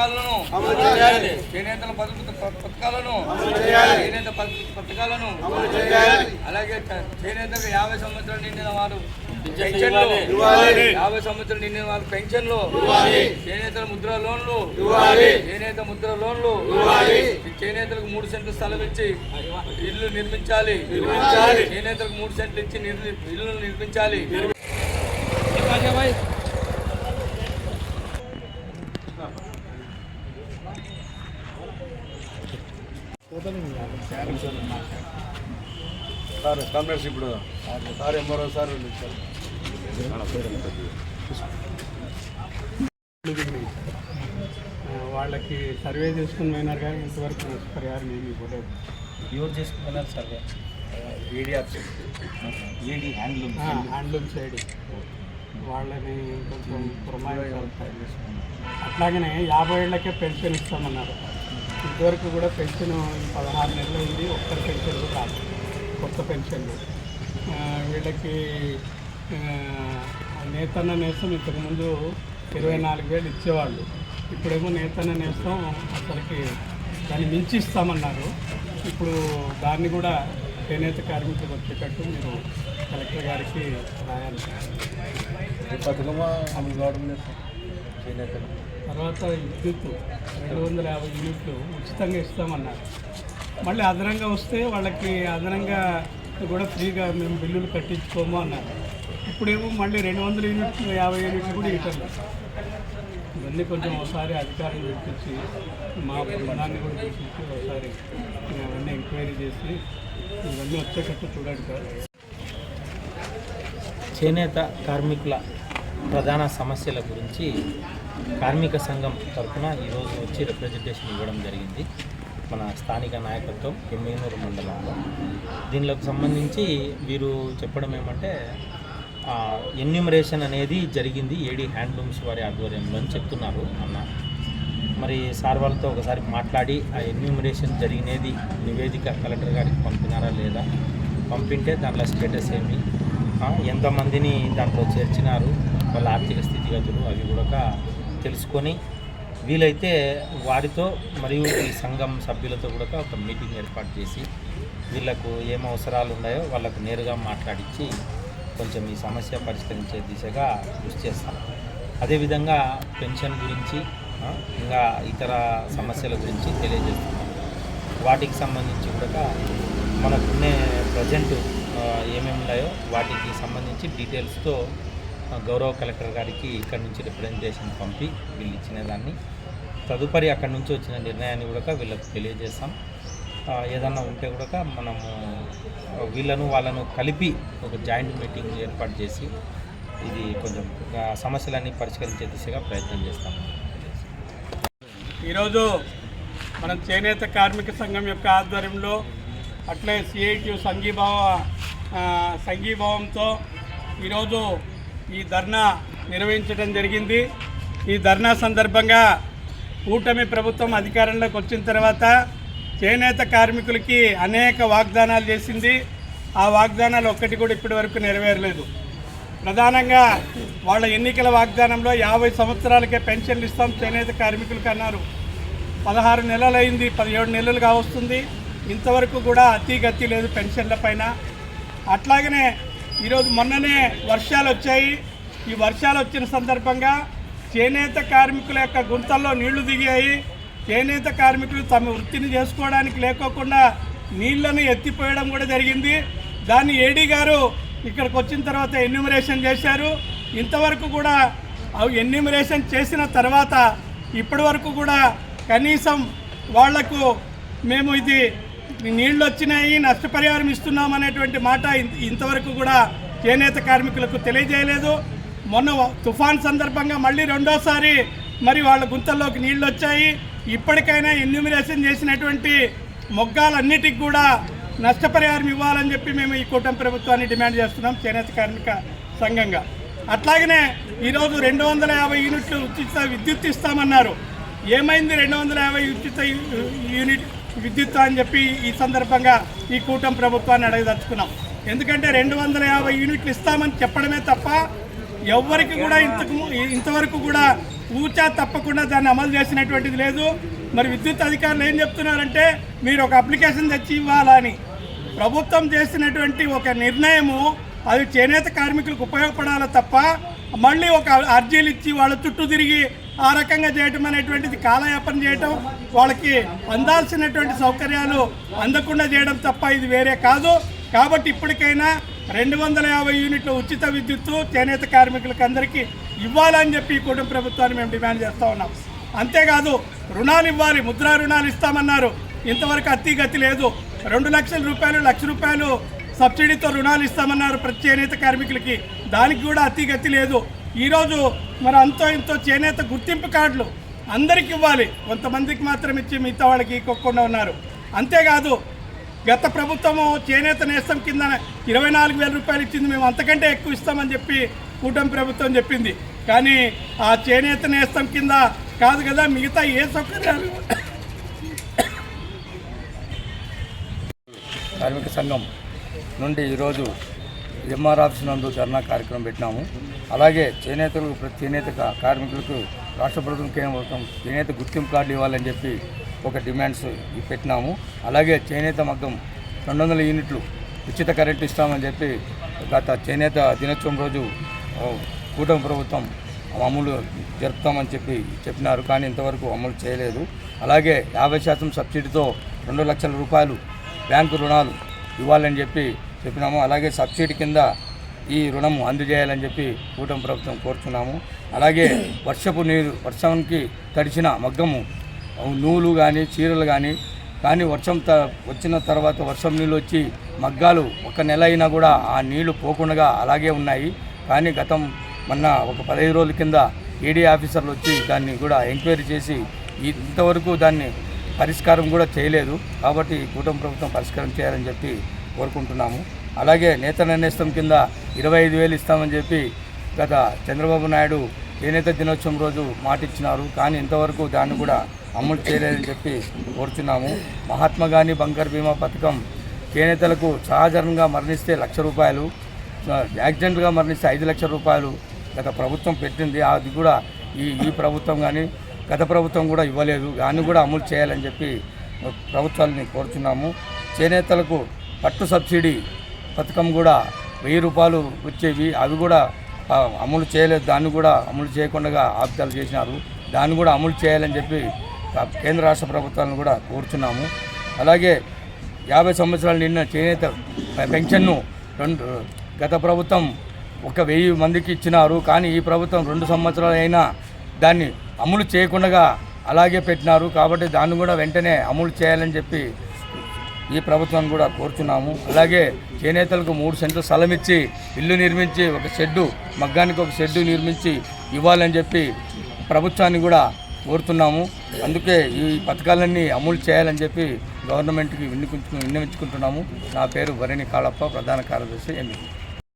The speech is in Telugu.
పథకాలను చేనేతల పథక పథకాలను చేనేత పథ- పథకాలను అలాగే చేనేతకు యాభై సంవత్సరాలు నిండిన వారు పెన్షన్లు యాభై సంవత్సరాలు నిండిన వారు పెన్షన్లు చేనేతల ముద్ర లోన్లు చేనేత ముద్ర లోన్లు చేనేతలకు మూడు సెంట్లు స్థలం ఇచ్చి ఇల్లు నిర్మించాలి. చేనేతలకు మూడు సెంట్లు ఇచ్చి ఇల్లు నిర్మించాలి. కాంగ్రెస్ ఇప్పుడు. సార్ ఎంఆర్ఓ సార్ వాళ్ళకి సర్వే చేసుకుని పోయినారు కానీ ఇంతవరకు నష్టపరిహారం ఏమీ ఇవ్వలేదు. ఎవరు చేసుకున్నారు సర్వే? హ్యాండ్లూమ్ హ్యాండ్లూమ్ సైడ్ వాళ్ళని కొంచెం పురమాయించాలి అట్లాగనే యాభై ఏళ్ళకే పెన్షన్ ఇస్తామన్నారు. ఇంతవరకు కూడా పెన్షన్ పదహారు నెలలు అయింది ఒక్కరి పెన్షన్ కూడా రాదు కొత్త పెన్షన్లు వీళ్ళకి నేతన్న నేస్తం ఇంతకుముందు ఇరవై నాలుగు వేలు ఇచ్చేవాళ్ళు. ఇప్పుడేమో నేతన్న నేస్తం అసలుకి దాన్ని మించి ఇస్తామన్నారు ఇప్పుడు దాన్ని కూడా చేనేత కార్మికులకు వచ్చేటట్టు మీరు కలెక్టర్ గారికి రాయాలి. ఈ పథకమా అమలు కావడం లేదు సార్. చేనేతలు తర్వాత విద్యుత్ రెండు వందల యాభై యూనిట్లు ఉచితంగా ఇస్తామన్నారు. మళ్ళీ అదనంగా వస్తే వాళ్ళకి అదనంగా కూడా ఫ్రీగా మేము బిల్లులు కట్టించుకోము అన్నారు. ఇప్పుడేమో మళ్ళీ రెండు వందల యూనిట్లు యాభై యూనిట్లు కూడా ఇవ్వట్లేదు. ఇవన్నీ కొంచెం ఒకసారి అధికారులు పిలిపించి మా బృందాన్ని కూడా పిలిపించి ఒకసారి అవన్నీ ఎంక్వైరీ చేసి ఇవన్నీ వచ్చేటట్టు చూడండి సార్. చేనేత కార్మికుల ప్రధాన సమస్యల గురించి కార్మిక సంఘం తరఫున ఈరోజు వచ్చి రిప్రజెంటేషన్ ఇవ్వడం జరిగింది. మన స్థానిక నాయకత్వం ఎమ్మెనూరు మండలంలో. దీనిలోకి సంబంధించి వీరు చెప్పడం ఏమంటే ఎన్యూమరేషన్ అనేది జరిగింది ఏడి హ్యాండ్లూమ్స్ వారి ఆధ్వర్యంలో అని చెప్తున్నారు అన్న. మరి సార్ వాళ్ళతో ఒకసారి మాట్లాడి ఆ ఎన్యూమరేషన్ జరిగినది నివేదిక కలెక్టర్ గారికి పంపినారా లేదా? పంపింటే దాంట్లో స్టేటస్ ఏమి? ఎంతమందిని దాంట్లో చేర్చినారు? వాళ్ళ ఆర్థిక స్థితిగతులు అవి కూడా తెలుసుకొని వీలైతే వారితో మరియు ఈ సంఘం సభ్యులతో కూడా ఒక మీటింగ్ ఏర్పాటు చేసి వీళ్ళకు ఏం అవసరాలు ఉన్నాయో వాళ్ళకు నేరుగా మాట్లాడించి కొంచెం ఈ సమస్య పరిష్కరించే దిశగా కృషి చేస్తాం. అదేవిధంగా పెన్షన్ గురించి ఇంకా ఇతర సమస్యల గురించి తెలియజేస్తున్నాం. వాటికి సంబంధించి కూడా మనకున్నే ప్రజెంట్ ఏమేమి ఉన్నాయో వాటికి సంబంధించి డీటెయిల్స్తో గౌరవ కలెక్టర్ గారికి ఇక్కడ నుంచి రిప్రజెంటేషన్ పంపి వీళ్ళు ఇచ్చిన దాన్ని. తదుపరి అక్కడి నుంచి వచ్చిన నిర్ణయాన్ని కూడా వీళ్ళకి తెలియజేస్తాం. ఏదన్నా ఉంటే కూడా మనము వీళ్ళను వాళ్ళను కలిపి ఒక జాయింట్ మీటింగ్ ఏర్పాటు చేసి ఇది కొంచెం సమస్యలన్నీ పరిష్కరించే దిశగా ప్రయత్నం చేస్తాం. ఈరోజు మనం చేనేత కార్మిక సంఘం యొక్క ఆధ్వర్యంలో అట్లే సిఐటి సంఘీభావ సంఘీభావంతో ఈరోజు ఈ ధర్నా నిర్వహించడం జరిగింది. ఈ ధర్నా సందర్భంగా కూటమి ప్రభుత్వం అధికారంలోకి వచ్చిన తర్వాత చేనేత కార్మికులకి అనేక వాగ్దానాలు చేసింది. ఆ వాగ్దానాలు ఒక్కటి కూడా ఇప్పటి వరకు నెరవేరలేదు. ప్రధానంగా వాళ్ళ ఎన్నికల వాగ్దానంలో యాభై సంవత్సరాలకే పెన్షన్లు ఇస్తాం చేనేత కార్మికులకు అన్నారు. పదహారు నెలలైంది పదిహేడు నెలలుగా వస్తుంది. ఇంతవరకు కూడా అతి గతి లేదు పెన్షన్ల పైన. అట్లాగనే ఈరోజు మొన్ననే వర్షాలు వచ్చాయి. ఈ వర్షాలు వచ్చిన సందర్భంగా చేనేత కార్మికుల యొక్క గుంతల్లో నీళ్ళు దిగాయి. చేనేత కార్మికులు తమ వృత్తిని చేసుకోవడానికి లేకోకుండా నీళ్ళను ఎత్తిపోయడం కూడా జరిగింది. దాన్ని ఏడీ గారు ఇక్కడికి వచ్చిన తర్వాత ఎన్యూమరేషన్ చేశారు. ఇంతవరకు కూడా అవి ఎన్యూమరేషన్ చేసిన తర్వాత ఇప్పటి వరకు కూడా కనీసం వాళ్ళకు మేము ఇది నీళ్ళు వచ్చినాయి నష్టపరిహారం ఇస్తున్నాం అనేటువంటి మాట ఇంతవరకు కూడా చేనేత కార్మికులకు తెలియజేయలేదు. మొన్న తుఫాన్ సందర్భంగా మళ్ళీ రెండోసారి మరి వాళ్ళ గుంతల్లోకి నీళ్ళు వచ్చాయి. ఇప్పటికైనా ఎన్యూమినేషన్ చేసినటువంటి మొగ్గాలన్నిటికి కూడా నష్టపరిహారం ఇవ్వాలని చెప్పి మేము ఈ కూటమి ప్రభుత్వాన్ని డిమాండ్ చేస్తున్నాం చేనేత కార్మిక సంఘంగా. అట్లాగనే ఈరోజు రెండు వందల యాభై యూనిట్లు ఉచిత విద్యుత్ ఇస్తామన్నారు. ఏమైంది రెండు వందల యాభై ఉచిత యూనిట్ విద్యుత్ అని చెప్పి ఈ సందర్భంగా ఈ కూటమి ప్రభుత్వాన్ని అడగదలుచుకున్నాం. ఎందుకంటే రెండు వందల యాభై యూనిట్లు ఇస్తామని చెప్పడమే తప్ప ఎవ్వరికి కూడా ఇంతకు ఇంతవరకు కూడా ఊచా తప్పకుండా దాన్ని అమలు చేసినటువంటిది లేదు. మరి విద్యుత్ అధికారులు ఏం చెప్తున్నారంటే మీరు ఒక అప్లికేషన్ తెచ్చి ఇవ్వాలని ప్రభుత్వం చేసినటువంటి ఒక నిర్ణయము అది చేనేత కార్మికులకు ఉపయోగపడాలి తప్ప మళ్ళీ ఒక అర్జీలు ఇచ్చి వాళ్ళ చుట్టూ తిరిగి ఆ రకంగా చేయటం అనేటువంటిది కాలయాపన చేయటం వాళ్ళకి అందాల్సినటువంటి సౌకర్యాలు అందకుండా చేయడం తప్ప ఇది వేరే కాదు. కాబట్టి ఇప్పటికైనా రెండు వందల యాభై యూనిట్ల ఉచిత విద్యుత్తు చేనేత కార్మికులకు అందరికీ ఇవ్వాలని చెప్పి ఈ కుటుంబ ప్రభుత్వాన్ని మేము డిమాండ్ చేస్తూ ఉన్నాం. అంతేకాదు రుణాలు ఇవ్వాలి ముద్రా రుణాలు ఇస్తామన్నారు. ఇంతవరకు అతి గతి లేదు. రెండు లక్షల రూపాయలు లక్ష రూపాయలు సబ్సిడీతో రుణాలు ఇస్తామన్నారు ప్రతి చేనేత కార్మికులకి. దానికి కూడా అతి గతి లేదు. ఈరోజు మరి అంతో ఇంతో చేనేత గుర్తింపు కార్డులు అందరికి ఇవ్వాలి. కొంతమందికి మాత్రం ఇచ్చి మిగతా వాళ్ళకి ఇవ్వకుండా ఉన్నారు. అంతేకాదు గత ప్రభుత్వము చేనేత నేస్తం కింద ఇరవై నాలుగు వేల రూపాయలు ఇచ్చింది. మేము అంతకంటే ఎక్కువ ఇస్తామని చెప్పి కూటమి ప్రభుత్వం చెప్పింది. కానీ ఆ చేనేత నేస్తం కింద కాదు కదా మిగతా ఏ సౌకర్యాలు? కార్మిక సంఘం నుండి ఈరోజు ఎంఆర్ ఆఫీస్ నందు ధర్నా కార్యక్రమం పెట్టినాము. అలాగే చేనేతలకు ప్రతి చేనేత కార్మికులకు రాష్ట్ర ప్రభుత్వం కేంద్రం చేనేత గుర్తింపు కార్డు ఇవ్వాలని చెప్పి ఒక డిమాండ్స్ పెట్టినాము. అలాగే చేనేత మగ్గం రెండు వందల యూనిట్లు ఉచిత కరెంటు ఇస్తామని చెప్పి గత చేనేత దినోత్సవం రోజు కూటమి ప్రభుత్వం అమలు జరుపుతామని చెప్పి చెప్పినారు. కానీ ఇంతవరకు అమలు చేయలేదు. అలాగే యాభై శాతం సబ్సిడీతో రెండు లక్షల రూపాయలు బ్యాంకు రుణాలు ఇవ్వాలని చెప్పి చెప్పినాము. అలాగే సబ్సిడీ కింద ఈ రుణం అందజేయాలని చెప్పి కూటమి ప్రభుత్వం కోరుతున్నాము అలాగే వర్షపు నీరు వర్షానికి తడిచిన మగ్గము నూలు కానీ చీరలు కానీ కానీ వర్షం త వచ్చిన తర్వాత వర్షం నీళ్ళు వచ్చి మగ్గాలు ఒక నెల అయినా కూడా ఆ నీళ్ళు పోకుండా అలాగే ఉన్నాయి. కానీ గతం మొన్న ఒక పదహైదు రోజుల కింద ఏడీ ఆఫీసర్లు వచ్చి దాన్ని కూడా ఎంక్వైరీ చేసి ఇంతవరకు దాన్ని పరిష్కారం కూడా చేయలేదు. కాబట్టి కూటమి ప్రభుత్వం పరిష్కారం చేయాలని చెప్పి కోరుకుంటున్నాము. అలాగే నేత నిర్ణయిస్తాం కింద ఇరవై ఐదు వేలు ఇస్తామని చెప్పి గత చంద్రబాబు నాయుడు చేనేత దినోత్సవం రోజు మాటిచ్చినారు. కానీ ఇంతవరకు దాన్ని కూడా అమలు చేయలేదని చెప్పి కోరుచున్నాము. మహాత్మా గాంధీ బంకర్ బీమా పథకం చేనేతలకు సహజరంగా మరణిస్తే లక్ష రూపాయలు యాక్సిడెంట్గా మరణిస్తే ఐదు లక్షల రూపాయలు గత ప్రభుత్వం పెట్టింది. అది కూడా ఈ ఈ ప్రభుత్వం కానీ గత ప్రభుత్వం కూడా ఇవ్వలేదు. దాన్ని కూడా అమలు చేయాలని చెప్పి ప్రభుత్వాలని కోరుచున్నాము. చేనేతలకు పట్టు సబ్సిడీ పథకం కూడా వెయ్యి రూపాయలు వచ్చేవి. అవి కూడా అమలు చేయలేదు. దాన్ని కూడా అమలు చేయకుండా ఆపుదలు చేసినారు. దాన్ని కూడా అమలు చేయాలని చెప్పి కేంద్ర రాష్ట్ర ప్రభుత్వాలను కూడా కోరుచున్నాము. అలాగే యాభై సంవత్సరాలు నిన్న చేనేత పెన్షన్ను రెండు గత ప్రభుత్వం ఒక వెయ్యి మందికి ఇచ్చినారు. కానీ ఈ ప్రభుత్వం రెండు సంవత్సరాలు అయినా దాన్ని అమలు చేయకుండా అలాగే పెట్టినారు. కాబట్టి దాన్ని కూడా వెంటనే అమలు చేయాలని చెప్పి ఈ ప్రభుత్వాన్ని కూడా కోరుచున్నాము. అలాగే చేనేతలకు మూడు సెంట్లు స్థలం ఇచ్చి ఇల్లు నిర్మించి ఒక షెడ్డు మగ్గానికి ఒక షెడ్డు నిర్మించి ఇవ్వాలని చెప్పి ప్రభుత్వాన్ని కూడా కోరుతున్నాము. అందుకే ఈ పథకాలన్నీ అమలు చేయాలని చెప్పి గవర్నమెంట్కి విన్నవించుకు విన్నవించుకుంటున్నాము. నా పేరు వరణి కాళప్ప ప్రధాన కార్యదర్శి ఎంపీ